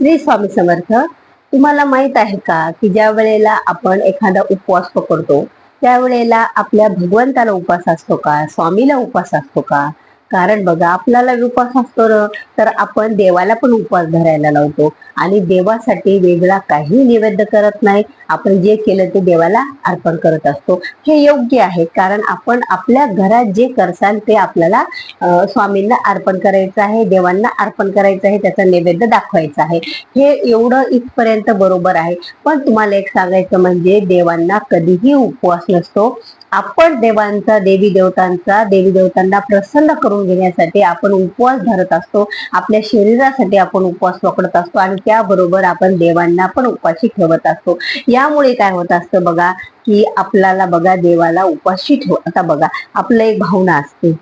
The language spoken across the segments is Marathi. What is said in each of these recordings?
श्री स्वामी समर्थ तुम्हाला माहीत आहे का की ज्या वेळेला आपण एखादा उपवास पकडतो त्यावेळेला आपल्या भगवंताला उपास असतो का स्वामीला उपास असतो का? कारण बघा आपल्याला उपास असतो ना, तर आपण देवाला पण उपवास धरायला लावतो. आणि देवासाठी वेगळा काही निवेद्य करत नाही. आपण जे केलं ते देवाला अर्पण करत असतो. हे योग्य आहे. कारण आपण आपल्या घरात जे करसाल ते आपल्याला स्वामींना अर्पण करायचं आहे देवांना अर्पण करायचं आहे त्याचा नैवेद्य दाखवायचा आहे. हे एवढं इथपर्यंत बरोबर आहे. पण तुम्हाला एक सांगायचं म्हणजे देवांना कधीही उपवास नसतो. आपण देवांचा देवी देवतांचा देवी देवतांना प्रसन्न करून घेण्यासाठी आपण उपवास धरत असतो. आपल्या शरीरासाठी आपण उपवास पकडत असतो आणि त्याबरोबर आपण देवांना पण उपाशी ठेवत असतो. यामुळे काय होत असतं बघा की आपल्याला बघा देवाला उपाशी ठेव आता बघा आपलं एक भावना असते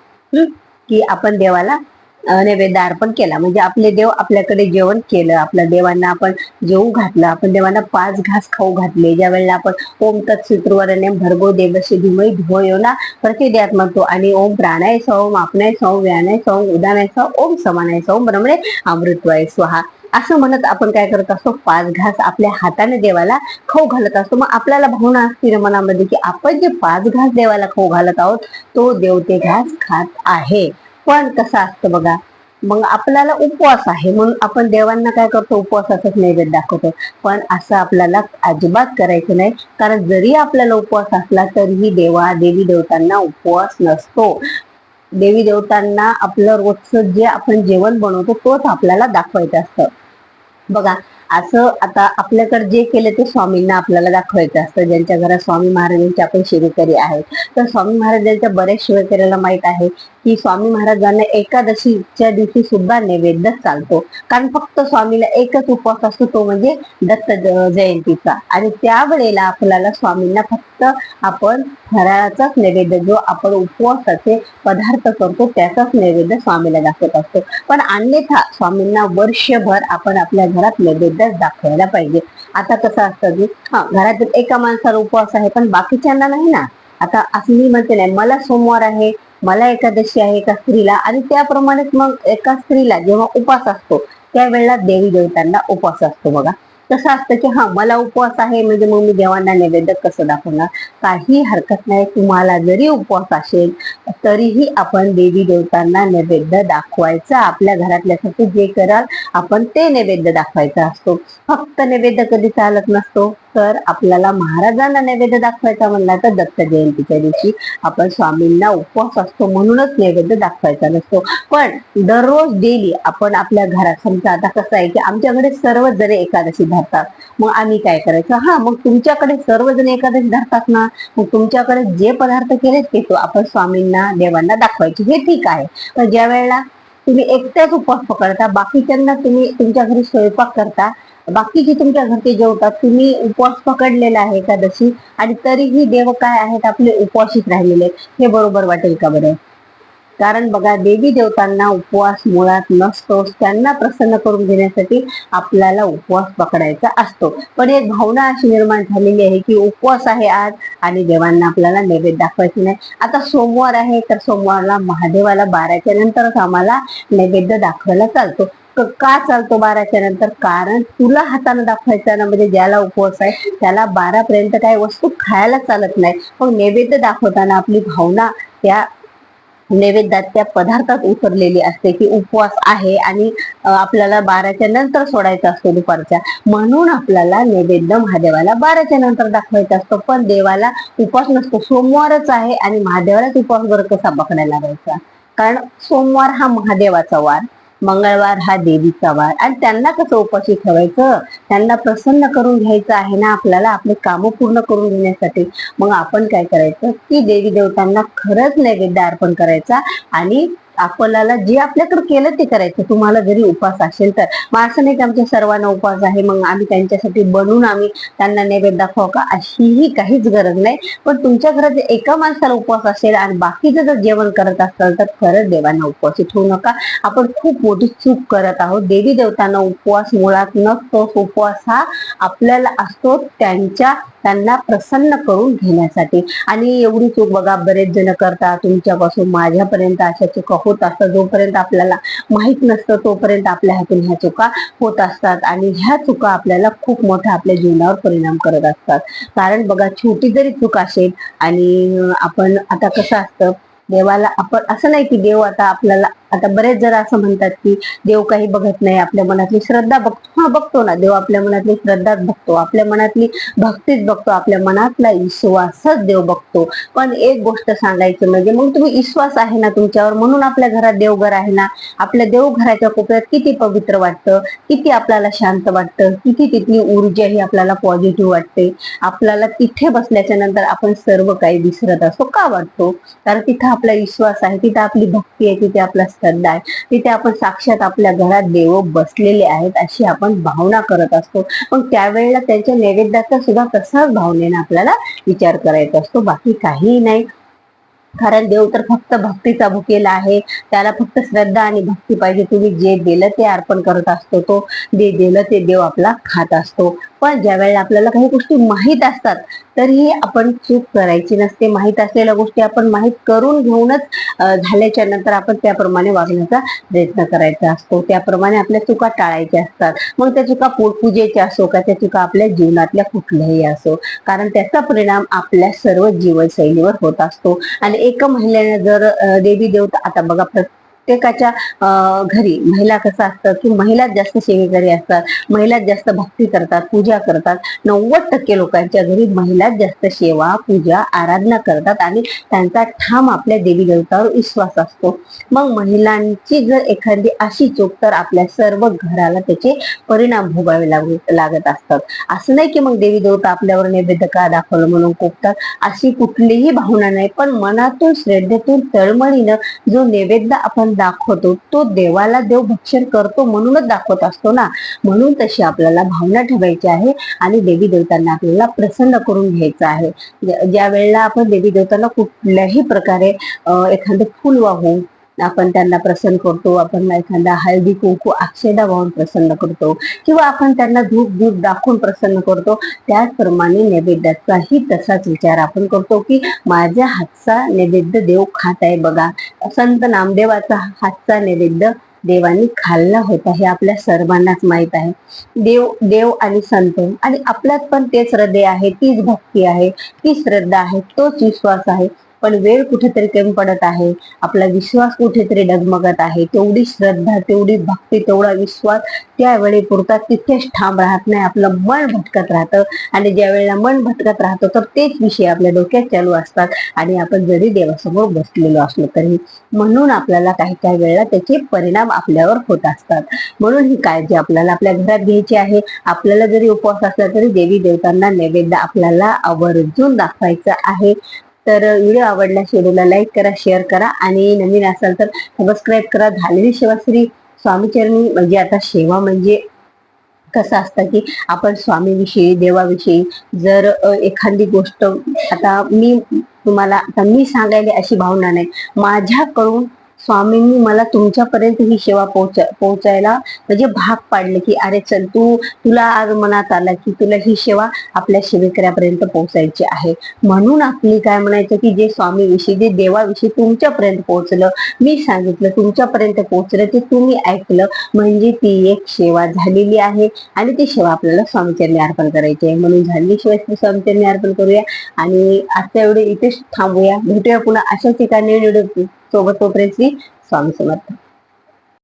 की आपण देवाला नैवेद्य अर्पण केला. म्हणजे आपले देव आपल्याकडे जेवण केलं. आपल्या देवांना आपण जेवू घातलं. आपण देवांना पाच घास खाऊ घातले. ज्या वेळेला आपण ओम तत्सुत्रवरणे भर्गो देवस्य धीमहि धियो यो ना प्रतिद्यात म्हणतो आणि ओम प्राणाय सौम आपणाय सौ व्यानाय सौ उदानाय सौ ओम समानाय सौ ब्रमणे अमृतवाय स्वाहा. असं म्हणत आपण काय करत असतो? पाच घास आपल्या हाताने देवाला खाऊ घालत असतो. मग आपल्याला भावना असते मनामध्ये की आपण जे पाच घास देवाला खाऊ घालत आहोत तो देव ते घास खात आहे. पण कसं असतं बघा मग आपल्याला उपवास आहे म्हणून आपण देवांना काय करतो? उपवासाचाच नैवेद्य दाखवतो. पण असं आपल्याला अजिबात करायचं नाही. कारण जरी आपल्याला उपवास असला तरीही देवा देवी देवतांना उपवास नसतो. देवी देवतांना आपलं रोजचं जे आपण जेवण बनवतो तोच आपल्याला दाखवायचं असतं. बघा असं आता आपल्याकडे जे केले ते स्वामींना आपल्याला दाखवायचं असतं. ज्यांच्या घरात स्वामी महाराजांचे आपण शिवेकरी आहेत तर स्वामी महाराजांच्या बऱ्याच शिवेकऱ्याला माहीत आहे. की स्वामी महाराजांना एकादशीच्या दिवशी सुद्धा नैवेद्य चालतो. कारण फक्त स्वामीला एकच उपवास असतो तो म्हणजे दत्त जयंतीचा. आणि त्यावेळेला आपल्याला स्वामींना फक्त आपण फराळाचाच नैवेद्य जो आपण उपवासाचे पदार्थ करतो त्याचाच नैवेद्य स्वामीला दाखवत असतो. पण अन्यथा स्वामींना वर्षभर आपण आपल्या घरात नैवेद्यच दाखवायला पाहिजे. आता कसं असतं की हा घरातील एका माणसाला उपवास आहे पण बाकीच्यांना नाही ना. आता असं मी म्हणते नाही मला सोमवार आहे मला एकादशी आहे एका स्त्रीला आणि त्याप्रमाणेच मग एका स्त्रीला जेव्हा उपास असतो त्यावेळेला देवी देवतांना उपवास असतो बघा. कसं असतं की हा मला उपवास आहे म्हणजे मग मी देवांना नैवेद्य कसं दाखवणार? काही हरकत नाही तुम्हाला जरी उपवास असेल तरीही आपण देवी देवतांना नैवेद्य दाखवायचा आपल्या घरातल्यासाठी जे कराल आपण ते नैवेद्य दाखवायचा असतो. फक्त नैवेद्य कधी चालत नसतो. तर आपल्याला महाराजांना नैवेद्य दाखवायचा म्हणला तर दत्त जयंतीच्या दिवशी आपण स्वामींना उपवास असतो म्हणूनच नैवेद्य दाखवायचा नसतो. पण दररोज डेली आपण आपल्या घरात समजा आता कसं आहे की आमच्याकडे सर्वजण एकादशी धरतात. मग आम्ही काय करायचं? हा मग तुमच्याकडे सर्वजण एकादशी धरतात ना? मग तुमच्याकडे जे पदार्थ केलेत ते तो आपण स्वामींना देवांना दाखवायचे. हे ठीक आहे. पण ज्या वेळेला तुम्ही एकट्याच उपवास पकडता बाकीच्यांना तुम्ही तुमच्या घरी स्वयंपाक करता बाकीचे तुमच्या घरचे जेवतात तुम्ही उपवास पकडलेला आहे एकादशी आणि तरीही देव काय आहेत आपले उपवासित राहिलेले हे बरोबर वाटेल का बरं? कारण बघा देवी देवतांना उपवास मुळात नसतोच त्यांना प्रसन्न करून घेण्यासाठी आपल्याला उपवास पकडायचा असतो. पण एक भावना अशी निर्माण झालेली आहे की उपवास आहे आज आणि देवांना आपल्याला नैवेद्य दाखवायचं नाही. आता सोमवार आहे तर सोमवारला महादेवाला बाराच्या नंतरच आम्हाला नैवेद्य दाखवायला चालतो. का चालतो बाराच्या नंतर? कारण तुला हाताने दाखवायचा ना म्हणजे ज्याला उपवास आहे त्याला बारा पर्यंत काही वस्तू खायला चालत नाही. मग नैवेद्य दाखवताना आपली भावना त्या नैवेद्यात त्या पदार्थात उतरलेली असते की उपवास आहे आणि आपल्याला बाराच्या नंतर सोडायचा असतो दुपारच्या. म्हणून आपल्याला नैवेद्य महादेवाला बाराच्या नंतर दाखवायचा असतो. पण देवाला उपवास नसतो. सोमवारच आहे आणि महादेवालाच उपवास बरं कसा पकडायला लागायचा? कारण सोमवार हा महादेवाचा वार. मंगळवार हा देवीचा वार. आणि त्यांना कसं उपाशी ठेवायचं? त्यांना प्रसन्न करून घ्यायचं आहे ना आपल्याला आपले कामं पूर्ण करून घेण्यासाठी. मग आपण काय करायचं? की देवी देवतांना खरंच नैवेद्य अर्पण करायचा आणि आपल्याला जे आपल्याकडे केलं ते करायचं. तुम्हाला जरी उपास असेल तर. मग असं नाही की आमच्या सर्वांना उपास आहे मग आम्ही त्यांच्यासाठी बनवून आम्ही त्यांना नैवेद्य दाखवा का? अशीही काहीच गरज नाही. पण तुमच्या घरात एका माणसाला उपवास असेल आणि बाकीचं जर जेवण करत असाल तर खरंच देवांना उपवासी ठेवू नका. आपण खूप मोठी चूक करत आहोत. देवी देवतांना उपवास मुळात नसतो उपवास हा आपल्याला असतो त्यांच्या त्यांना प्रसन्न करून घेण्यासाठी. आणि एवढी चूक बघा बरेच जण करतात. तुमच्यापासून माझ्यापर्यंत अशा चुका होत असतात. जोपर्यंत आपल्याला माहीत नसतं तोपर्यंत आपल्या हातून ह्या चुका होत असतात. आणि ह्या चुका आपल्याला खूप मोठ्या आपल्या जीवनावर परिणाम करत असतात. कारण बघा छोटी जरी चूक असेल आणि आपण आता कसं असतं देवाला आपण असं नाही की देव आता आपल्याला आता बरेच जण असं म्हणतात की देव काही बघत नाही आपल्या मनातली श्रद्धा बघतो हा बघतो ना देव आपल्या मनातली श्रद्धाच बघतो आपल्या मनातली भक्तीच बघतो आपल्या मनातला विश्वासच देव बघतो. पण एक गोष्ट सांगायचं म्हणजे मग तुम्ही विश्वास आहे ना तुमच्यावर म्हणून आपल्या घरात देवघर आहे ना आपल्या देवघराच्या कोपऱ्यात किती पवित्र वाटतं किती आपल्याला शांत वाटतं किती तिथली ऊर्जा ही आपल्याला पॉझिटिव्ह वाटते. आपल्याला तिथे बसल्याच्या नंतर आपण सर्व काही विसरत असतो. का वाटतो? कारण तिथं आपला विश्वास आहे तिथं आपली भक्ती आहे तिथे आपला श्रद्धा आहे. तिथे आपण साक्षात आपल्या घरात देव बसलेले आहेत अशी आपण भावना करत असतो. पण त्यावेळेला त्यांच्या नैवेद्याचा सुद्धा तसाच भावनेने आपल्याला विचार करायचा असतो. बाकी काहीही नाही. कारण देव तर फक्त भक्तीचा भुकेला आहे. त्याला फक्त श्रद्धा आणि भक्ती पाहिजे. तुम्ही जे दिलं ते अर्पण करत असतो तो. जे दिलं ते देव आपला खात असतो. पण ज्या वेळेला आपल्याला काही गोष्टी माहीत असतात तरीही आपण चूक करायची नसते. माहीत असलेल्या गोष्टी आपण माहीत करून घेऊनच झाल्याच्यानंतर आपण त्याप्रमाणे वागण्याचा प्रयत्न करायचा असतो. त्याप्रमाणे आपल्या चुका टाळायच्या असतात. मग त्या चुका पोटपूजेच्या असो का त्या चुका आपल्या जीवनातल्या कुठल्याही असो कारण त्याचा परिणाम आपल्या सर्व जीवनशैलीवर होत असतो. आणि एका महिलेने जर देवी देवता आता बघा प्रत्येकाच्या घरी महिला कसं असतं की महिलाच जास्त सेवेकरी असतात महिलाच जास्त भक्ती करतात पूजा करतात. नव्वद टक्के लोकांच्या घरी महिलाच जास्त सेवा पूजा आराधना करतात आणि त्यांचा ठाम आपल्या देवी देवतावर विश्वास असतो. मग महिलांची जर एखादी अशी चूक तर आपल्या सर्व घराला त्याचे परिणाम भोगावे लागू लागत असतात. असं नाही की मग देवी देवता आपल्यावर नैवेद्य का दाखवलं म्हणून कोपतात अशी कुठलीही भावना नाही. पण मनातून श्रद्धेतून तळमळीनं जो नैवेद्य आपण दाखवतो तो देवाला देव भक्षण करतो म्हणूनच दाखवत असतो ना. म्हणून तशी आपल्याला भावना ठेवायची आहे आणि देवी देवतांना आपल्याला प्रसन्न करून घ्यायचं आहे. ज्या वेळेला आपण देवी देवतांना कुठल्याही प्रकारे एखादं फुल वाहून आपण त्यांना प्रसन्न करतो आपण एखादा हळदी कुंकू अक्षदा वाहून प्रसन्न करतो किंवा आपण त्यांना धूप धूप दाखवून प्रसन्न करतो त्याचप्रमाणे नैवेद्याचाही तसाच विचार आपण करतो की माझ्या हातचा नैवेद्य देव खात आहे बघा. संत नामदेवाचा हातचा नैवेद्य देवानी खाल्ला होता हे आपल्या सर्वांनाच माहीत आहे. देव देव आणि संत आणि आपल्यात पण तेच हृदय आहे तीच भक्ती आहे ती श्रद्धा आहे तोच विश्वास आहे. पण वेळ कुठेतरी कमी पडत आहे. आपला विश्वास कुठेतरी डगमगत आहे. तेवढी श्रद्धा तेवढी भक्ती तेवढा विश्वास त्यावेळी पुरता तिथेच ठाम राहत नाही. आपलं मन भटकत राहतं. आणि ज्या वेळेला मन भटकत राहतं तर तेच विषय आपल्या डोक्यात चालू असतात. आणि आपण जरी देवासमोर बसलेलो असलो तरी म्हणून आपल्याला काही काही वेळेला त्याचे परिणाम आपल्यावर होत असतात. म्हणून ही काळजी आपल्याला आपल्या घरात घ्यायची आहे. आपल्याला जरी उपवास असला तरी देवी देवतांना नैवेद्य आपल्याला आवर्जून दाखवायचं आहे. तर व्हिडिओ आवडला व्हिडिओला लाईक करा शेअर करा आणि नवीन असाल तर सबस्क्राईब करा. झालेली सेवा श्री स्वामीचरणी म्हणजे आता सेवा म्हणजे कसं असतं की आपण स्वामीविषयी देवाविषयी जर एखादी गोष्ट आता मी तुम्हाला आता मी सांगायला अशी भावना नाही. माझ्याकडून स्वामींनी मला तुमच्यापर्यंत ही सेवा पोहोच पोहोचायला म्हणजे भाग पाडले की अरे चल तू तुला आज मनात आलं की तुला ही सेवा आपल्या सेवेकऱ्यापर्यंत पोहोचायची आहे. म्हणून आपली काय म्हणायचं की जे स्वामीविषयी जे देवाविषयी तुमच्यापर्यंत पोहोचलं मी सांगितलं तुमच्यापर्यंत पोहोचलं ते तुम्ही ऐकलं म्हणजे ती एक सेवा झालेली आहे आणि ती सेवा आपल्याला स्वामीचरणी अर्पण करायची आहे. म्हणून झालेली सेवा स्वामीचरणी अर्पण करूया आणि आता एवढे इथेच थांबूया. भेटूया पुन्हा अशा ठिकाणी नवीन सोबत तोपर्यंत स्वामी समर्थ.